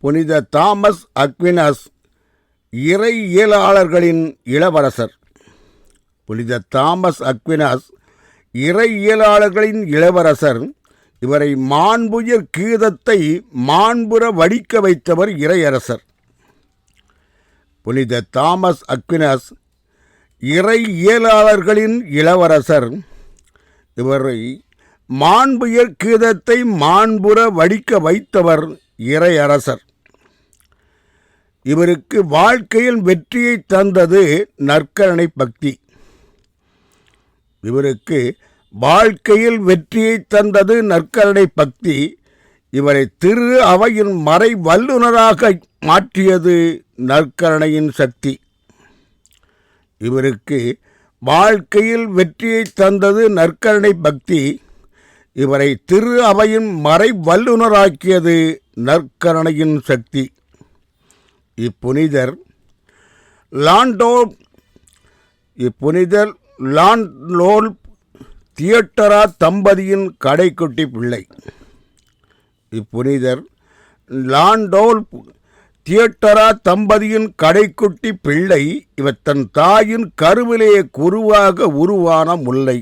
புனித தாமஸ் அக்வினஸ் இறையியலாளர்களின் இளவரசர். புனித தாமஸ் அக்வினஸ் இறையியலாளர்களின் இளவரசர். இவரை மாண்புயர் கீதத்தை மாண்புற வடிக்க வைத்தவர் இறையரசர். புனித தாமஸ் அக்வினஸ் இறையியலாளர்களின் இளவரசர். இவரை மாண்புயர் கீதத்தை மாண்புற வடிக்க வைத்தவர் இறையரசர். இவருக்கு வாழ்க்கையில் வெற்றியை தந்தது நற்கரணை பக்தி. இவருக்கு வாழ்க்கையில் வெற்றியை தந்தது நற்கரணை பக்தி. இவரை திரு அவையின் மறை வல்லுனராக மாற்றியது நற்கரணையின் சக்தி. இவருக்கு வாழ்க்கையில் வெற்றியை தந்தது நற்கரணை பக்தி. இவரை திரு அவையின் மறை வல்லுனராக்கியது நற்கரணையின் சக்தி. இப்புனிதர் லாண்டோ இப்புனிதர் லான்லோல் தியேட்டரா தம்பதியின் கடைக்குட்டி பிள்ளை. இப்புனிதர் லாண்டோல் தியேட்டரா தம்பதியின் கடைக்குட்டி பிள்ளை இவர் தன் தாயின் கருவிலேயே குருவாக உருவான முல்லை.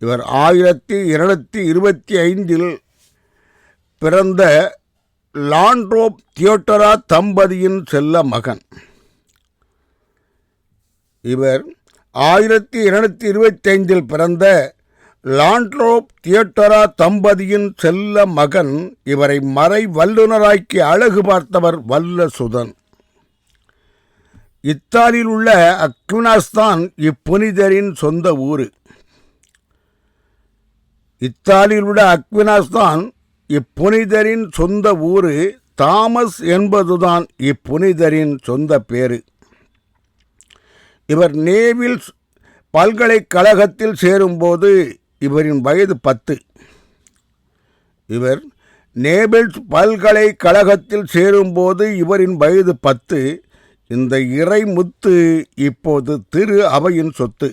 இவர் ஆயிரத்தி இருநூத்தி இருபத்தி ஐந்தில் பிறந்த லாண்ட்ரோப் தியோட்டரா தம்பதியின் செல்ல மகன். இவர் ஆயிரத்தி இருநூத்தி இருபத்தி ஐந்தில் பிறந்த லாண்ட்ரோப் தியேட்டரா தம்பதியின் செல்ல மகன் இவரை மறை வல்லுநராக்கி அழகு பார்த்தவர் வல்ல சுதன் இத்தாலியில் உள்ள அக்வினாஸ்தான் இப்புனிதரின் சொந்த ஊர். இத்தாலியில் உள்ள அக்வினாஸ் தான் இப்புனிதரின் சொந்த ஊர். தாமஸ் என்பதுதான் இப்புனிதரின் சொந்த பேரு. இவர் நேவில் பல்கலைக்கழகத்தில் சேரும்போது இவரின் வயது பத்து. இவர் நேபிள்ஸ் பல்கலைக்கழகத்தில் சேரும்போது இவரின் வயது பத்து. இந்த இறைமுத்து இப்போது திரு அவையின் சொத்து.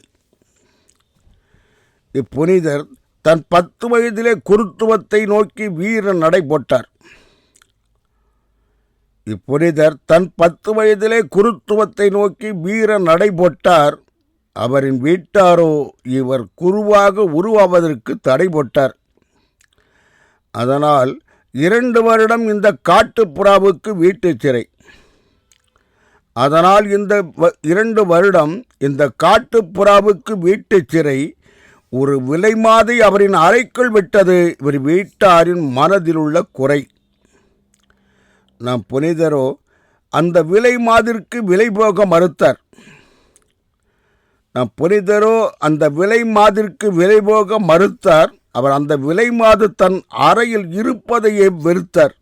இப்புனிதர் தன் பத்து வயதிலே குருத்துவத்தை நோக்கி வீர நடை போட்டார். இப்புனிதர் தன் பத்து வயதிலே குருத்துவத்தை நோக்கி வீர நடை போட்டார். அவரின் வீட்டாரோ இவர் குருவாக உருவாவதற்கு தடை போட்டார். அதனால் இரண்டு வருடம் இந்த காட்டுப்புறாவுக்கு வீட்டு சிறை அதனால் இந்த வ- இரண்டு வருடம் இந்த காட்டுப்புறாவுக்கு வீட்டு சிறை ஒரு விலைமாதை அவரின் அறைக்குள் விட்டது இவர் வீட்டாரின் மனதில் உள்ள குறை. நாம் புனிதரோ அந்த விலை மாதிற்கு விலை போக மறுத்தார். நம் புனிதரோ அந்த விலை மாதிற்கு விலை போக மறுத்தார். அவர் அந்த விலை மாது தன் அறையில் இருப்பதையே வெறுத்தார்.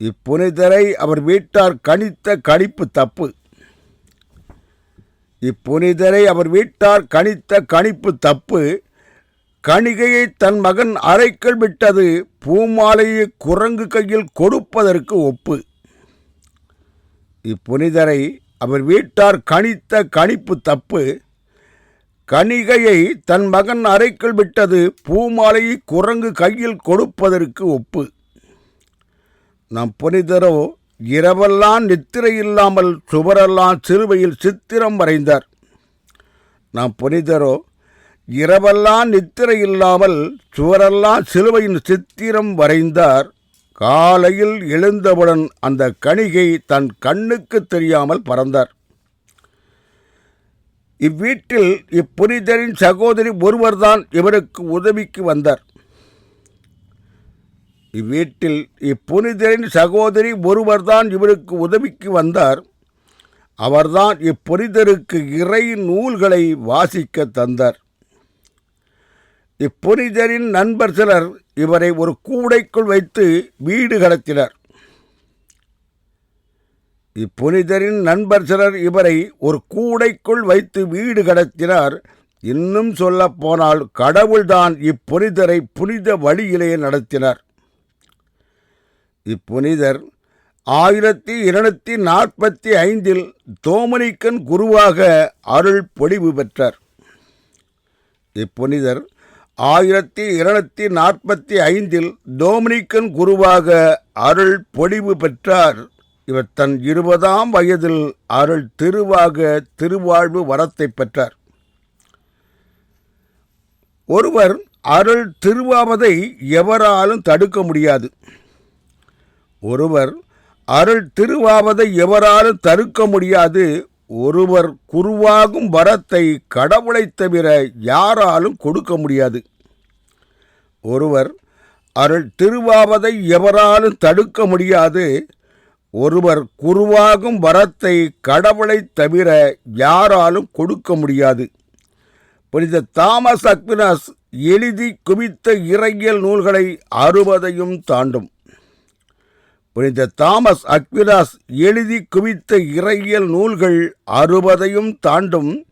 இப்புனிதரை அவர் வீட்டார் கணித்த கணிப்பு தப்பு. இப்புனிதரை அவர் வீட்டார் கணித்த கணிப்பு தப்பு. கணிகையை தன் மகன் அரைக்கல் விட்டது பூமாலையை குரங்கு கையில் கொடுப்பதற்கு ஒப்பு. இப்புனிதரை அவர் வீட்டார் கணித்த கணிப்பு தப்பு. கணிகையை தன் மகன் அறைக்குள் விட்டது பூமாலையை குரங்கு கையில் கொடுப்பதற்கு ஒப்பு. நம் புனிதரோ இரவெல்லாம் நித்திரை இல்லாமல் சுவரெல்லாம் சிறுவையில் சித்திரம் வரைந்தார். நாம் புனிதரோ இரவெல்லாம் நித்திரை இல்லாமல் சுவரெல்லாம் சிலுவையின் சித்திரம் வரைந்தார். காலையில் எழுந்தவுடன் அந்த கணிகை தன் கண்ணுக்கு தெரியாமல் பறந்தார். இவ்வீட்டில் இப்புனிதரின் சகோதரி ஒருவர்தான் இவருக்கு உதவிக்கு வந்தார். இவ்வீட்டில் இப்புனிதரின் சகோதரி ஒருவர்தான் இவருக்கு உதவிக்கு வந்தார். அவர்தான் இப்புனிதருக்கு இறை நூல்களை வாசிக்க தந்தார். இப்புனிதரின் நண்பர் சிலர் இவரை ஒரு கூடைக்குள் வைத்து வீடு கடத்தினர். இப்புனிதரின் நண்பர் சிலர் இவரை ஒரு கூடைக்குள் வைத்து வீடு கடத்தினார். இன்னும் சொல்லப் போனால் கடவுள்தான் இப்புனிதரை புனித வழியிலேயே நடத்தினார். இப்புனிதர் ஆயிரத்தி இருநூத்தி நாற்பத்தி ஐந்தில் தோமனிக்கன் குருவாக அருள் பொழிவு பெற்றார். இப்புனிதர் ஆயிரத்தி இருநூத்தி நாற்பத்தி ஐந்தில் தோமனிக்கன் குருவாக அருள் பொழிவு பெற்றார். இவர் தன் இருபதாம் வயதில் அருள் திருவாக திருவாழ்வு வரத்தை பெற்றார். ஒருவர் அருள் திருவாவதை எவராலும் தடுக்க முடியாது. ஒருவர் அருள் திருவாவதை எவராலும் தடுக்க முடியாது. ஒருவர் குருவாகும் வரத்தை கடவுளைத் தவிர யாராலும் கொடுக்க முடியாது. ஒருவர் அருள் திருவாவதை எவராலும் தடுக்க முடியாது. ஒருவர் குருவாகும் வரத்தை கடவுளைத் தவிர யாராலும் கொடுக்க முடியாது. புனித தாமஸ் அக்வினாஸ் எழுதி குவித்த இறையியல் நூல்களை அறுபதையும் தாண்டும். புனித தாமஸ் அக்விலாஸ் எழுதி குவித்த இறையியல் நூல்கள் அறுபதையும் தாண்டும்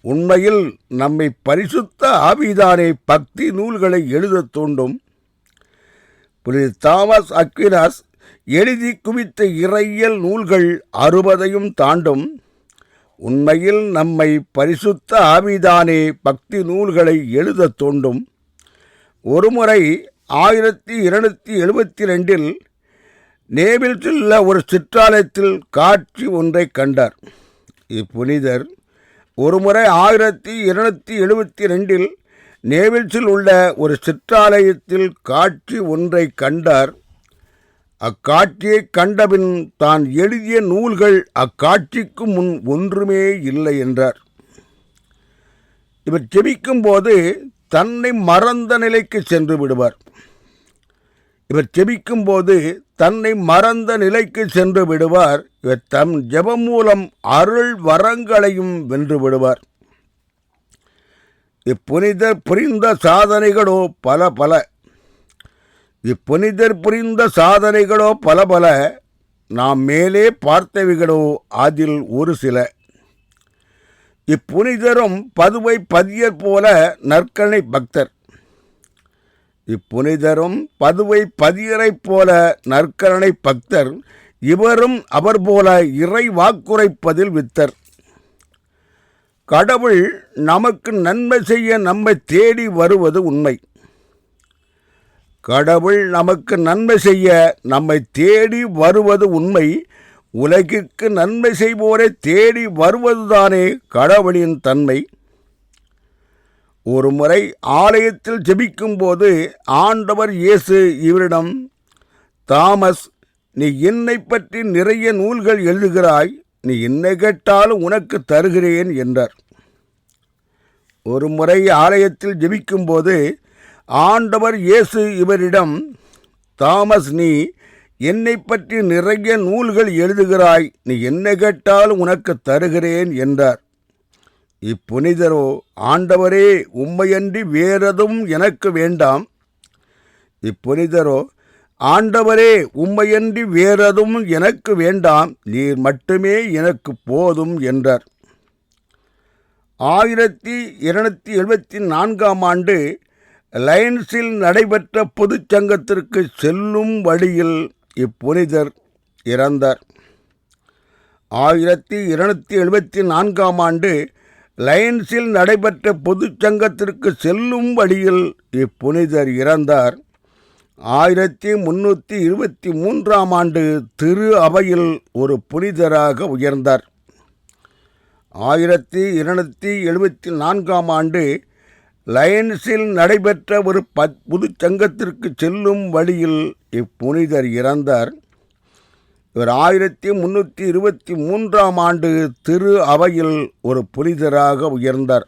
உண்மையில் நம்மை பரிசுத்த ஆவிதானே பக்தி நூல்களை எழுதத் தூண்டும். புனித தாமஸ் அக்விலாஸ் எழுதி குவித்த இறையியல் நூல்கள் அறுபதையும் தாண்டும் உண்மையில் நம்மை பரிசுத்த ஆவிதானே பக்தி நூல்களை எழுதத் தோண்டும். ஒருமுறை ஆயிரத்தி இருநூற்றி எழுபத்தி ரெண்டில் நேபில்ஸில் ஒரு சிற்றாலயத்தில் காட்சி ஒன்றை கண்டார். இப்புனிதர் ஒருமுறை ஆயிரத்தி இருநூத்தி எழுபத்தி ரெண்டில் நேவில்ஸில் உள்ள ஒரு சிற்றாலயத்தில் காட்சி ஒன்றை கண்டார். அக்காட்சியை கண்டபின் தான் எழுதிய நூல்கள் அக்காட்சிக்கு முன் ஒன்றுமே இல்லை என்றார். இவர் ஜெபிக்கும் போது தன்னை மறந்த நிலைக்கு சென்று விடுவார். இவர் செபிக்கும் போது தன்னை மறந்த நிலைக்கு சென்று விடுவார். இவர் தம் ஜெபம் மூலம் அருள் வரங்களையும் வென்று விடுவார். இப்புனிதர் புரிந்த சாதனைகளோ பல பல. இப்புனிதர் புரிந்த சாதனைகளோ பல பல. நாம் மேலே பார்த்தவைகளோ அதில் ஒரு சில. இப்புனிதரும் பதுவை பதியர் போல நற்கனை பக்தர். இப்புனிதரும் பதுவை பதியரைப் போல நற்கரணை பக்தர் இவரும் அவர் போல இறை வாக்குரைப்பதில் வித்தர். கடவுள் நமக்கு நன்மை செய்ய நம்மை தேடி வருவது உண்மை. கடவுள் நமக்கு நன்மை செய்ய நம்மை தேடி வருவது உண்மை. உலகிற்கு நன்மை செய்வோரை தேடி வருவதுதானே கடவுளின் தன்மை. ஒரு முறை ஆலயத்தில் ஜெபிக்கும்போது ஆண்டவர் இயேசு இவரிடம் தாமஸ் நீ என்னை பற்றி நிறைய நூல்கள் எழுதுகிறாய் நீ என்ன கேட்டாலும் உனக்கு தருகிறேன் என்றார். ஒரு முறை ஆலயத்தில் ஜெபிக்கும்போது ஆண்டவர் இயேசு இவரிடம் தாமஸ் நீ என்னை பற்றி நிறைய நூல்கள் எழுதுகிறாய் நீ என்ன கேட்டாலும் உனக்கு தருகிறேன் என்றார். இப்புனிதரோ ஆண்டவரே உம்மையன்றி வேறதும் எனக்கு வேண்டாம். இப்புனிதரோ ஆண்டவரே உம்மையன்றி வேறதும் எனக்கு வேண்டாம். நீர் மட்டுமே எனக்கு போதும் என்றார். ஆயிரத்தி இருநூத்தி எழுபத்தி நான்காம் ஆண்டு லைன்ஸில் நடைபெற்ற பொதுச்சங்கத்திற்கு செல்லும் வழியில் இப்புனிதர் இறந்தார். ஆயிரத்தி இருநூத்தி எழுபத்தி நான்காம் ஆண்டு லயன்ஸில் நடைபெற்ற பொதுச்சங்கத்திற்கு செல்லும் வழியில் இப்புனிதர் இறந்தார். ஆயிரத்தி முன்னூற்றி இருபத்தி மூன்றாம் ஆண்டு திரு அவையில் ஒரு புனிதராக உயர்ந்தார். ஆயிரத்தி இருநூற்றி எழுபத்தி நான்காம் ஆண்டு லயன்ஸில் நடைபெற்ற ஒரு பத் பொதுச்சங்கத்திற்கு செல்லும் வழியில் இப்புனிதர் இறந்தார். இவர் ஆயிரத்தி முன்னூற்றி இருபத்தி மூன்றாம் ஆண்டு திரு அவையில் ஒரு புனிதராக உயர்ந்தார்.